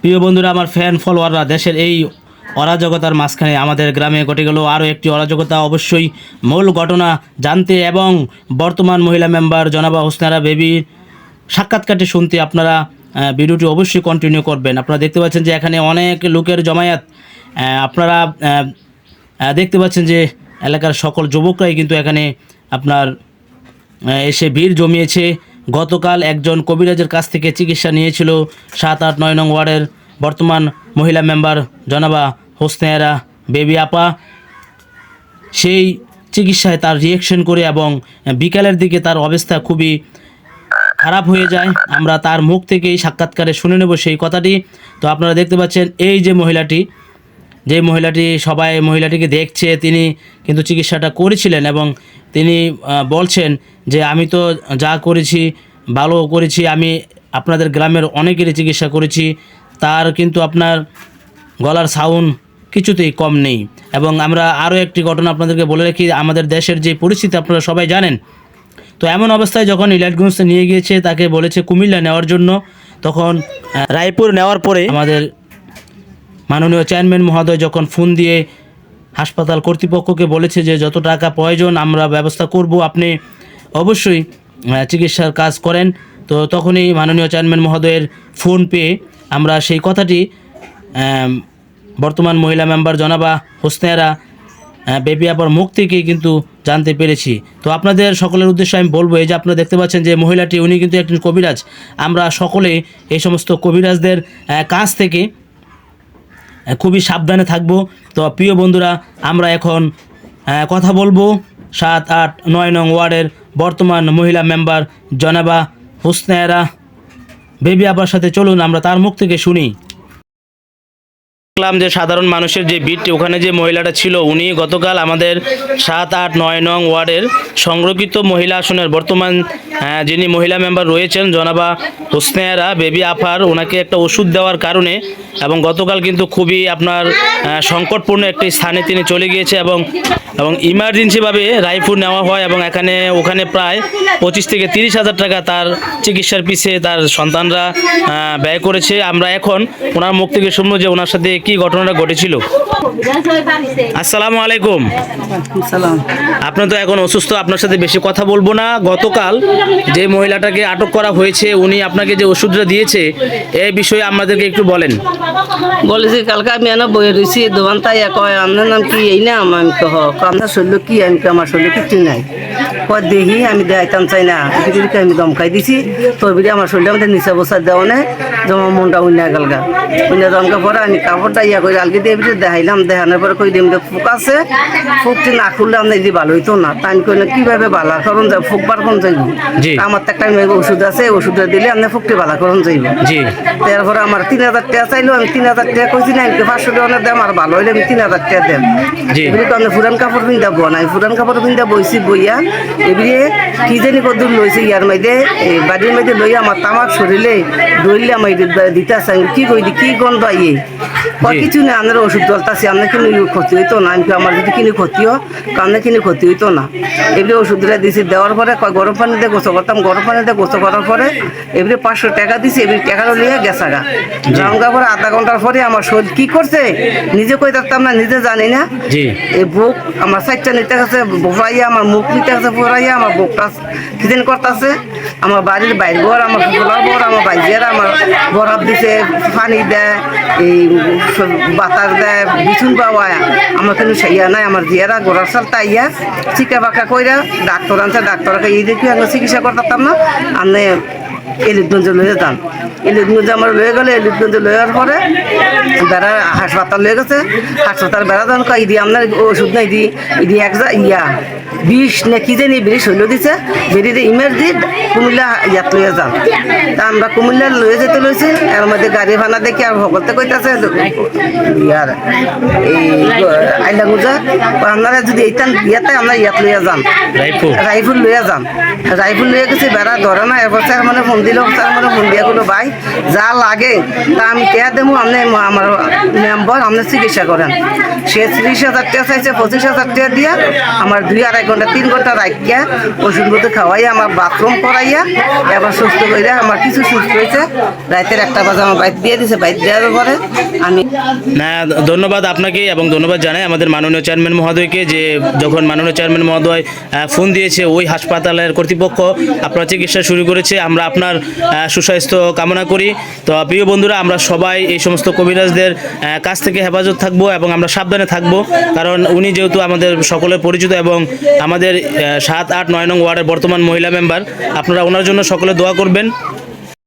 প্রিয় বন্ধুরা, আমার ফ্যান ফলোয়াররা দেশের এই অরাজকতার মাঝখানে আমাদের গ্রামে ঘটে গেল আরও একটি অরাজকতা। অবশ্যই মূল ঘটনা জানতে এবং বর্তমান মহিলা মেম্বার জনাবা হোসনারা বেবির সাক্ষাৎকারটি শুনতে আপনারা ভিডিওটি অবশ্যই কন্টিনিউ করবেন। আপনারা দেখতে পাচ্ছেন যে এখানে অনেক লোকের জমায়েত আপনারা দেখতে পাচ্ছেন যে এলাকার সকল যুবকরাই কিন্তু এখানে আপনার এসে ভিড় জমিয়েছে। গতকাল একজন কবিরাজের কাছ থেকে চিকিৎসা নিয়েছিল সাত আট নয় নং ওয়ার্ডের বর্তমান মহিলা মেম্বার জনাবা হোসনেয়ারা বেবি আপা। সেই চিকিৎসায় তার রিয়েকশন করে এবং বিকালের দিকে তার অবস্থা খুবই খারাপ হয়ে যায়। আমরা তার মুখ থেকেই সাক্ষাৎকারে শুনে নেব সেই কথাটি। তো আপনারা দেখতে পাচ্ছেন এই যে মহিলাটি যে মহিলাটি সবাই মহিলাটিকে দেখছে তিনি কিন্তু চিকিৎসাটা করেছিলেন এবং তিনি বলছেন যে আমি তো যা করেছি ভালো করেছি আমি আপনাদের গ্রামের অনেকেরই চিকিৎসা করেছি তার কিন্তু আপনার গলার সাউন্ড কিছুতেই কম নেই। এবং আমরা আরও একটি ঘটনা আপনাদেরকে বলে রাখি আমাদের দেশের যে পরিস্থিতি আপনারা সবাই জানেন। তো এমন অবস্থায় যখন ইলাইটগঞ্জে নিয়ে গিয়েছে তাকে বলেছে কুমিল্লা নেওয়ার জন্য তখন রায়পুর নেওয়ার পরে আমাদের মাননীয় চেয়ারম্যান মহোদয় যখন ফোন দিয়ে হাসপাতাল কর্তৃপক্ষকে বলেছে যে যত টাকা প্রয়োজন, আমরা ব্যবস্থা করব, আপনি অবশ্যই চিকিৎসার কাজ করেন। তো তখনই মাননীয় চেয়ারম্যান মহোদয়ের ফোন পেয়ে আমরা সেই কথাটি বর্তমান মহিলা মেম্বার জনাবা হোসনেয়ারা বেবি আপার মুখ থেকেই কিন্তু জানতে পেরেছি। তো আপনাদের সকলের উদ্দেশ্যে আমি বলব, এই যে আপনারা দেখতে পাচ্ছেন যে মহিলাটি, উনি কিন্তু একজন কবিরাজ। আমরা সকলে এই সমস্ত কবিরাজদের কাছ থেকে খুবই সাবধানে থাকব। তো প্রিয় বন্ধুরা, আমরা এখন কথা বলব সাত, আট, নয় নং ওয়ার্ডের বর্তমান মহিলা মেম্বার জনাবা হুসনায়রা বেবি আবার সাথে চলুন, আমরা তার মুখ থেকে শুনি। দেখলাম যে সাধারণ মানুষের যে ভিড়টি ওখানে যে মহিলাটা ছিল, উনি গতকাল আমাদের সাত আট নয় নং ওয়ার্ডের সংরক্ষিত মহিলা আসনের বর্তমান যিনি মহিলা মেম্বার রয়েছেন, জনাবা হোসনেয়ারা, বেবি আফার, ওনাকে একটা ওষুধ দেওয়ার কারণে এবং গতকাল কিন্তু খুবই আপনার সংকটপূর্ণ একটি স্থানে তিনি চলে গিয়েছে এবং এবং ইমার্জেন্সিভাবে রায়পুর নেওয়া হয় এবং এখানে, ওখানে প্রায় পঁচিশ থেকে তিরিশ হাজার টাকা তার চিকিৎসার পিছে তার সন্তানরা ব্যয় করেছে। আমরা এখন ওনার মুখ থেকে শুনব যে ওনার সাথে কি ঘটনাটা ঘটেছিল? আসসালামু আলাইকুম সালাম আপনি তো এখন অসুস্থ, আপনার সাথে বেশি কথা বলব না। গতকাল যে মহিলাটাকে আটক করা হয়েছে, উনি আপনাকে যে ওষুধটা দিয়েছে এই বিষয়ে আমাদেরকে একটু বলেন। বলেছি, কালকে আমি এনে বয়ে রয়েছি তাই কয় আপনার নাম কি? এই নাম আমি কহ আপনার শরীর কি? আমি আমার শরীর কিছু নাই। কয় দেখি আমি দেখাইতাম চাই না। এদিকে আমি দমকাই দিছি। তোর বিড়ি আমার শরীরে আমাদের নিচে বসার দেওয়া নেই। তোমার মনটা উন্না গালগা উন্না দমকা পরে আমি কাপড়টা ইয়া করে আলগে দিয়ে বিড়ি দেখাইলাম। দেখানোর পরে কই দিম ফুক আছে। ফুকটি না খুললে আমরা যদি ভালো হইতো না। তাই কইলে কীভাবে বালা করুন যায়? ফুক বার কোন যাইব। আমার তো একটা ওষুধ আছে ওষুধটা দিলে আপনি ফুকটি বালা করুন যাইব তারপরে আমার তিন হাজার টাকা চাইলো আমি তিন হাজার টাকা কইছি না আমি পাঁচশো টাকা দেম আর ভালো হইলে আমি তিন হাজার টাকা দেম জি। এগুলি তো আমি ফুরান কাপড় পিন্ধা বো নাই। ফুরান কাপড় পিন্ধা বইছি বইয়া এগুলি কি জানি কদূর লইছে ইয়ার মাইদে বাড়ির মাইদে লইয়া আমার তামাক সরিলে দইলে আমার দিতে আমি কি কই দি কি গন্ধ আইয়ে। কিছু না আপনার ওষুধ দলতাছি আপনার কিনে ক্ষতি হইতো না আমি আমার যদি কিনে ক্ষতি হয় আপনার কিনে ক্ষতি হইতো না। এগুলি ওষুধটা দিছি দেওয়ার পরে গরম পানিতে গোসল করতাম গরম পানিতে গোসল করার পরে এবারে পাঁচশো টাকা দিছি এবারে টাকাটা নিয়ে গেছে গা। রামগা পরে আধা ঘণ্টার পরে আমার শরীর কি করছে নিজে কই থাকতাম না নিজে জানি না। এই বুক আমার সাইডটা নিতে গেছে ভরাইয়া আমার মুখ নিতে গেছে ভরাইয়া আমার বুকটা কিদিন করতেছে। আমার বাড়ির বাইর ঘর আমার ফুলার ঘর আমার বাইজিয়ারা আমার বরফ দিছে পানি দেয় এই বাতাস দেয়, বিছুন পাওয়া। আমার কোনো সাইয়া নাই, আমার জিয়ারা গোড়ার সাল তাইয়া চিকা বাকা কইরা ডাক্তার আনছে, ডাক্তারকে এই দেখি, আমি চিকিৎসা করতাম না। আমি এলিটগঞ্জে লয়ে যেতাম এলিটগঞ্জে আমার লয়ে গেলে এলিটগঞ্জে লওয়ার পরে বেড়া হাসপাতাল লয়ে গেছে। হাসপাতাল বেড়া কয় ইদি আপনার ওষুধ নাই দি ইদি এক যা ইয়া বিষ না কি জানি বিষ হইল দিছে। বেরিয়ে ইমের দি কুমিল্লা ইয়াত লয়ে যান। তা আমরা কুমিল্লা লয়ে যেতে লইছি এর মধ্যে গাড়ি ভাড়া দেখি আর ভগতে কইতাছে ইয়ার এই আইলা গুজা আপনারা যদি এইটান ইয়াতে আমরা ইয়াত লইয়া যান। রায়পুর রাইফুল লইয়া যান। রাইফুল লইয়া গেছে বেড়া ধরে না এবছর মানে ফোন দিল চেয়ারম্যানে ফোন কোনো ভাই, যা লাগে, তা আমি কে দেবো? আপনি আমার মেম্বার আপনি চিকিৎসা করেন। সে ত্রিশ হাজার টাকা চাইছে, পঁচিশ হাজার টাকা দিয়ে আমার দুই আড়াই ঘণ্টা, তিন ঘণ্টা রাখিয়া ওষুধপত্র খাওয়াইয়া, আমার বাথরুম করাইয়া, এবার সুস্থ করে আমার কিছু সুস্থ হয়েছে রাতের একটা বাজে আমার বাইক দিয়ে দিছে বাইক দেওয়ার পরে আমি না, ধন্যবাদ আপনাকে এবং ধন্যবাদ জানাই আমাদের মাননীয় চেয়ারম্যান মহোদয়কে যে যখন মাননীয় চেয়ারম্যান মহোদয় ফোন দিয়েছে ওই হাসপাতালের কর্তৃপক্ষ, আপনার চিকিৎসা শুরু করেছে। আমরা আপনার আহ, সুস্বাস্থ্য কামনা করি। তো প্রিয় বন্ধুরা আমরা সবাই এই সমস্ত কবিরাজদের কাছ থেকে হেফাজত থাকব এবং আমরা সাবধানে থাকব। কারণ উনি যেহেতু আমাদের সকলে পরিচিত এবং আমাদের সাত আট নয় নং ওয়ার্ডের বর্তমান মহিলা মেম্বার আপনারা ওনার জন্য সকলে দোয়া করবেন।